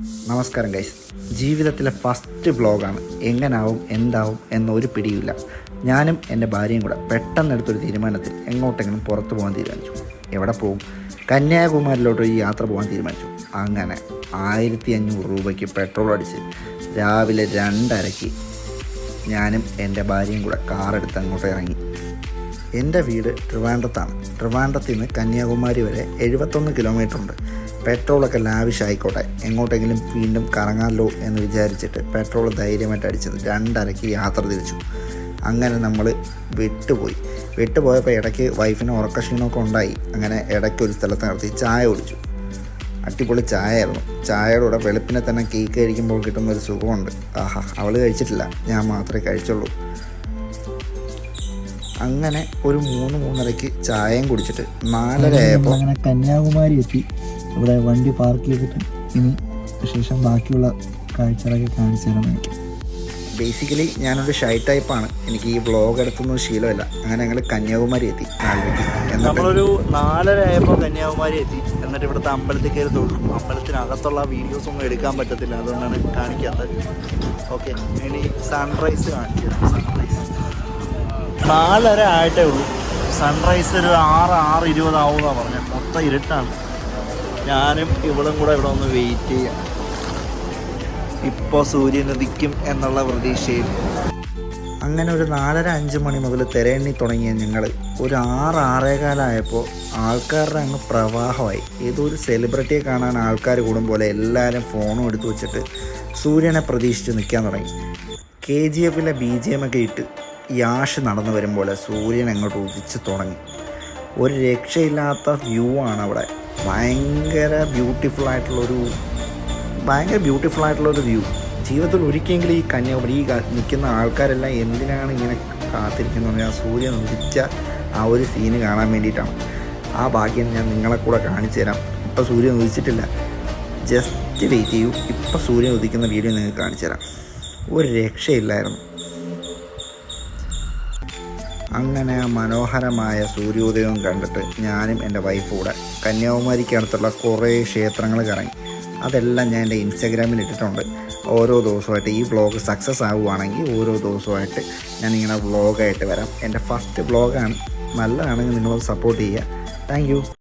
നമസ്കാരം ഗൈസ് ജീവിതത്തിലെ ഫസ്റ്റ് വ്ളോഗാണ് എങ്ങനാവും എന്താവും എന്നൊരു പിടിയില്ല ഞാനും എന്റെ ഭാര്യയും കൂടെ പെട്ടെന്ന് എടുത്തൊരു തീരുമാനത്തിൽ എങ്ങോട്ടെങ്കിലും പുറത്ത് പോകാൻ തീരുമാനിച്ചു. എവിടെ പോകും? കന്യാകുമാരിലോട്ട് ഒരു യാത്ര പോകാൻ തീരുമാനിച്ചു. അങ്ങനെ ആയിരത്തി അഞ്ഞൂറ് രൂപയ്ക്ക് പെട്രോൾ അടിച്ച് രാവിലെ രണ്ടരയ്ക്ക് ഞാനും എന്റെ ഭാര്യയും കൂടെ കാറെടുത്ത് അങ്ങോട്ട് ഇറങ്ങി. എന്റെ വീട് ട്രിവാൻഡ്രത്താണ്. ട്രിവാൻഡ്രത്തിൽ നിന്ന് കന്യാകുമാരി വരെ എഴുപത്തൊന്ന് കിലോമീറ്റർ ഉണ്ട്. പെട്രോളൊക്കെ ലാവിഷ് ആയിക്കോട്ടെ എങ്ങോട്ടെങ്കിലും വീണ്ടും കറങ്ങാമല്ലോ എന്ന് വിചാരിച്ചിട്ട് പെട്രോൾ ധൈര്യമായിട്ട് അടിച്ചത് രണ്ടരയ്ക്ക് യാത്ര തിരിച്ചു. അങ്ങനെ നമ്മൾ വിട്ടുപോയി. വിട്ടുപോയപ്പോൾ ഇടയ്ക്ക് വൈഫിന് ഉറക്കക്ഷീണമൊക്കെ ഉണ്ടായി. അങ്ങനെ ഇടയ്ക്ക് ഒരു സ്ഥലത്ത് നിർത്തി ചായ കുടിച്ചു. അടിപൊളി ചായയായിരുന്നു. ചായയുടെ കൂടെ വെളുപ്പിനെ തന്നെ കേക്ക് കഴിക്കുമ്പോൾ കിട്ടുന്ന ഒരു സുഖമുണ്ട്. ആഹാ അവൾ കഴിച്ചിട്ടില്ല. ഞാൻ മാത്രമേ കഴിച്ചുള്ളൂ. അങ്ങനെ ഒരു മൂന്ന് മൂന്നരയ്ക്ക് ചായയും കുടിച്ചിട്ട് നാലര ആയപ്പോൾ അങ്ങനെ കന്യാകുമാരി എത്തി. ഇവിടെ വണ്ടി പാർക്ക് ചെയ്തിട്ട് ഇനി ശേഷം ബാക്കിയുള്ള കാഴ്ചകളൊക്കെ കാണിച്ചു തരാൻ എനിക്ക് ബേസിക്കലി ഞാനൊരു ഷൈ ടൈപ്പാണ് എനിക്ക് ഈ വ്ളോഗ് എടുത്തൊന്നും ശീലമല്ല. അങ്ങനെ ഞങ്ങൾ കന്യാകുമാരി എത്തി. നമ്മളൊരു നാലര ആയപ്പോൾ കന്യാകുമാരി എത്തി. എന്നിട്ട് ഇവിടുത്തെ അമ്പലത്തിൽ കയറി തൊഴും. അമ്പലത്തിനകത്തുള്ള വീഡിയോസ് ഒന്നും എടുക്കാൻ പറ്റത്തില്ല. അതുകൊണ്ടാണ് കാണിക്കാത്തത്. ഓക്കെ ഇനി സൺറൈസ് കാണിക്കാം സൺറൈസ് നാലര ആയിട്ടേ ഉള്ളൂ. സൺറൈസ് ഒരു ആറ് ആറ് ഇരുപതാവുമെന്നാണ് പറഞ്ഞത് മൊത്തം ഇരുട്ടാണ്. ഞാനും ഇവളും കൂടെ ഇവിടെ ഒന്ന് വെയിറ്റ് ചെയ്യാം. ഇപ്പോൾ സൂര്യൻ ഉദിക്കും എന്നുള്ള പ്രതീക്ഷയിൽ. അങ്ങനെ ഒരു നാലര അഞ്ച് മണി മുതൽ തിരയെണ്ണി തുടങ്ങിയ ഞങ്ങൾ ഒരു ആറ് ആറേകാലായപ്പോൾ ആൾക്കാരുടെ അങ്ങ് പ്രവാഹമായി. ഏതോ ഒരു സെലിബ്രിറ്റിയെ കാണാൻ ആൾക്കാർ കൂടും പോലെ എല്ലാവരും ഫോണും എടുത്തു വെച്ചിട്ട് സൂര്യനെ പ്രതീക്ഷിച്ച് നിൽക്കാൻ തുടങ്ങി. കെ ജി എഫിലെ ബി ജി എം ഒക്കെ ഇട്ട് യാഷ് നടന്നു വരുമ്പോൾ സൂര്യൻ അങ്ങോട്ട് ഉദിച്ച് തുടങ്ങി. ഒരു രക്ഷയില്ലാത്ത വ്യൂ ആണ് അവിടെ. ഭയങ്കര ബ്യൂട്ടിഫുൾ ആയിട്ടുള്ളൊരു ഭയങ്കര ബ്യൂട്ടിഫുൾ ആയിട്ടുള്ളൊരു വ്യൂ. ജീവിതത്തിൽ ഒരിക്കലെങ്കിലും ഈ കന്യാകുമാരി ഈ നിൽക്കുന്ന ആൾക്കാരെല്ലാം എന്തിനാണ് ഇങ്ങനെ കാത്തിരിക്കുന്നത് പറഞ്ഞാൽ സൂര്യൻ ഉദിച്ച ആ ഒരു സീന് കാണാൻ വേണ്ടിയിട്ടാണ്. ആ ഭാഗ്യം ഞാൻ നിങ്ങളെ കൂടെ കാണിച്ചു തരാം. ഇപ്പോൾ സൂര്യൻ ഉദിച്ചിട്ടില്ല. ജസ്റ്റ് വെയിറ്റ് ചെയ്യൂ. ഇപ്പോൾ സൂര്യൻ ഉദിക്കുന്ന വീഡിയോ നിങ്ങൾക്ക് കാണിച്ചു തരാം. ഒരു രക്ഷയില്ലായിരുന്നു. അങ്ങനെ മനോഹരമായ സൂര്യോദയവും കണ്ടിട്ട് ഞാനും എന്റെ വൈഫൂടെ കൂടെ കന്യാകുമാരിക്ക് അടുത്തുള്ള കുറേ ക്ഷേത്രങ്ങൾ കറങ്ങി. അതെല്ലാം ഞാൻ എന്റെ ഇൻസ്റ്റാഗ്രാമിൽ ഇട്ടിട്ടുണ്ട്. ഓരോ ദിവസമായിട്ട് ഈ വ്ളോഗ് സക്സസ് ആവുകയാണെങ്കിൽ ഓരോ ദിവസമായിട്ട് ഞാനിങ്ങനെ വ്ളോഗായിട്ട് വരാം. എന്റെ ഫസ്റ്റ് വ്ളോഗാണ് നല്ലതാണെങ്കിൽ നിങ്ങളത് സപ്പോർട്ട് ചെയ്യുക. താങ്ക്